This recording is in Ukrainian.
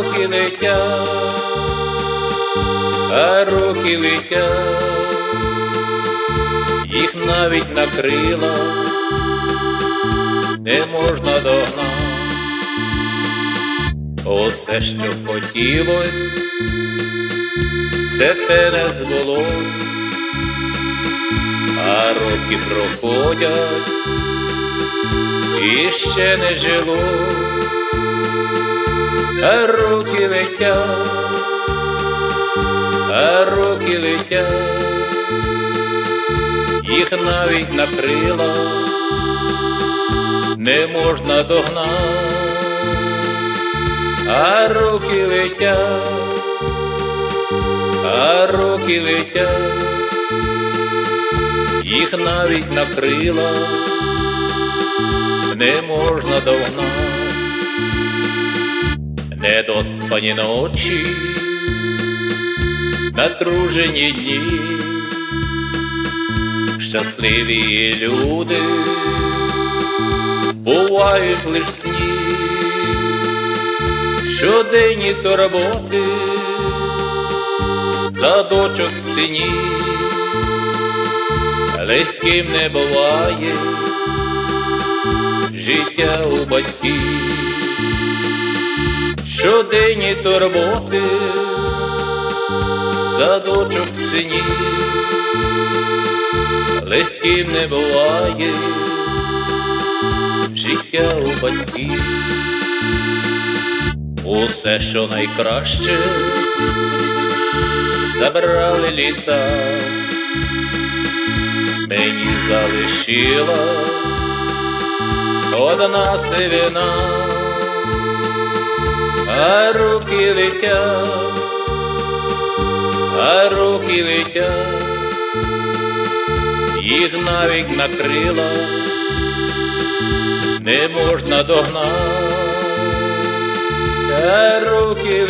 руки летять, а руки летять, їх навіть на крила не можна догнати. Усе, що хотілось, все те не збулось, а роки проходять і ще не жило, а роки летять, а роки летять, їх навіть на крила не можна догнати, а роки летять, а роки летять, їх навіть на крила не можна догнати, недоспані ночі, натружені дні, щасливі люди бувають лиш сні, щоденні турботи, задочок сині, легким не буває життя у батьків, щоденні турботи, задочок синів, легким не буває життя у батьків, усе, що найкраще, забрали літа, мені залишила одна сивина, руки летять, а руки летять, їх навіть на крила не можна догнати, а руки летять,